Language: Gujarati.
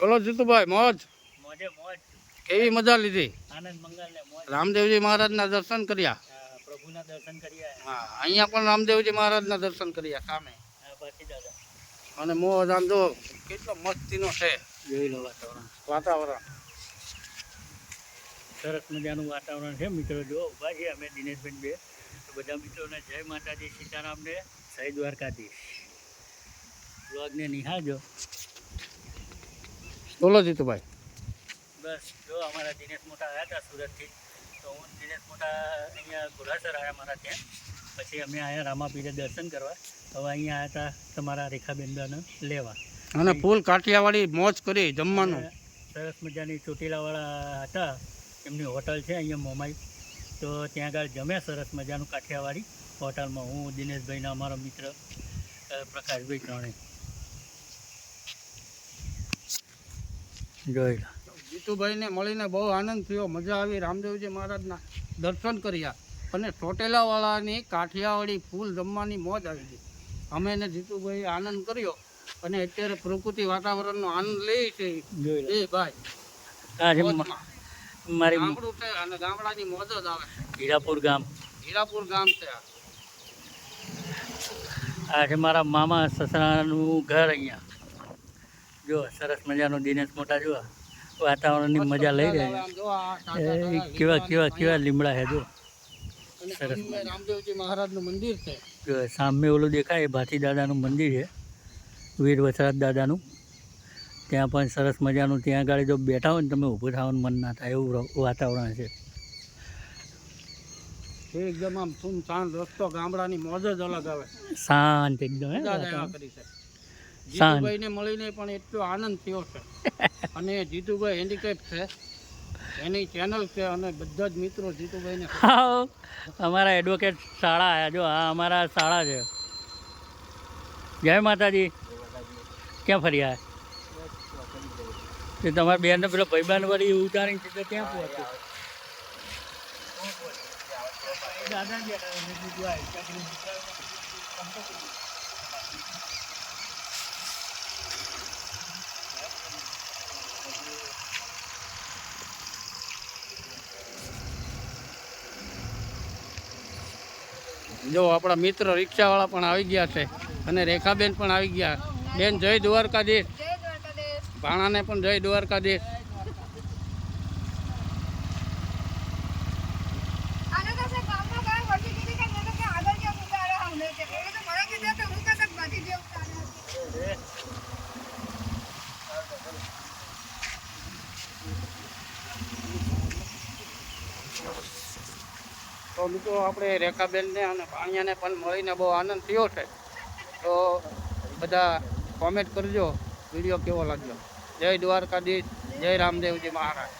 બોલો જીતુભાઈ મોજ. મોજે મોજ. કેવી મજા લીધી? આનંદ મંગલ ને મોજ. રામદેવજી મહારાજના દર્શન કર્યા. પ્રભુના દર્શન કર્યા. હા અહીંયા પણ રામદેવજી મહારાજના દર્શન કર્યા સામે. અને મોજ આમ જો કેટલો મસ્તીનો છે. જોઈ લો વાતાવરણ. વાતાવરણ. સરસ મજાનું વાતાવરણ છે. મિત્રો જો ઊભા છીએ અમે દિનેશભાઈ બે. બધા મિત્રોને જય માતાજી સીતારામને જય દ્વારકાધીશ. બ્લોગને નિહાળજો. બોલો જીતુભાઈ. બસ જો અમારા દિનેશ મોટા આવ્યા હતા સુરતથી તો હું દિનેશ મોટા અહીંયા ઘોડાસર આવ્યા મારા ત્યાં. પછી અમે આવ્યા રામાપીરે દર્શન કરવા. હવે અહીંયા આવ્યા હતા તમારા રેખાબેંદાને લેવા. અને ફૂલ કાઠિયાવાડી મોજ કરી જમવાનું. સરસ મજાની ચોટીલાવાળા હતા. એમની હોટલ છે અહીંયા મોમાઈ. તો ત્યાં આગળ જમ્યા સરસ મજાનું કાઠિયાવાડી હોટલમાં. હું દિનેશભાઈના અમારો મિત્ર પ્રકાશભાઈ ત્રણે જોઈ જીતુભાઈને મળીને બહુ આનંદ થયો. મજા આવી. રામદેવજી મહારાજના દર્શન કર્યા અને ચોટેલાવાળાની કાઠિયાવાડી ફૂલ જમવાની મોજ આવી ગઈ. અમે ને જીતુભાઈ આનંદ કર્યો અને અત્યારે પ્રકૃતિ વાતાવરણનો આનંદ લે છે. જોઈ લો એ ભાઈ. મારી ગામડું છે અને ગામડાની મોજ જ આવે હીરાપુર ગામ. હીરાપુર ગામ છે આ. આ છે મારા મામા સસરાનું ઘર અહીંયા. જો સરસ મજાનો દિનેશ મોટા જો વાતાવરણની મજા લઈ રહ્યા છે. કેવા કેવા કેવા લીમડા છે જો. સરસ રામદેવજી મહારાજનું મંદિર છે. જો સામે ઓલું દેખાય ભાથી દાદાનું મંદિર છે. વીર વસરાજ દાદાનું. ત્યાં પણ સરસ મજાનું ત્યાં આગળ જો બેઠા હોય ને તમે ઊભું થવાનું મન ના થાય એવું વાતાવરણ છે. એકદમ આમ સુમસાન રસ્તો ગામડાની મોજ જ અલગ આવે. શાંત એકદમ હે. કરી છે. જીતુભાઈને મળીને પણ એટલો આનંદ થયો છે. અને જીતુભાઈ હેન્ડીકેપ છે. એની ચેનલ છે અને બધા જ મિત્રો જીતુભાઈને હા અમારા એડવોકેટ શાળા આયા જો આ અમારા શાળા છે. જય માતાજી. ક્યાં ફર્યા તે તમારા બેનને પેલો ભાઈબાન વળી ઉતારીને સીધા ક્યાં પહોંચ્યો? દાદા જ આપણા મિત્ર રિક્ષાવાળા પણ આવી ગયા છે અને રેખાબેન પણ આવી ગયા. બેન, જય દ્વારકાધીશ. ભાણાને પણ જય દ્વારકાધીશ. Thank તો તો મિત્રો આપણે રેખાબેનને અને ભાણિયાને પણ મળીને બહુ આનંદ થયો છે. તો બધા કોમેન્ટ કરજો વીડિયો કેવો લાગ્યો? જય દ્વારકાધીશ, જય રામદેવજી મહારાજ.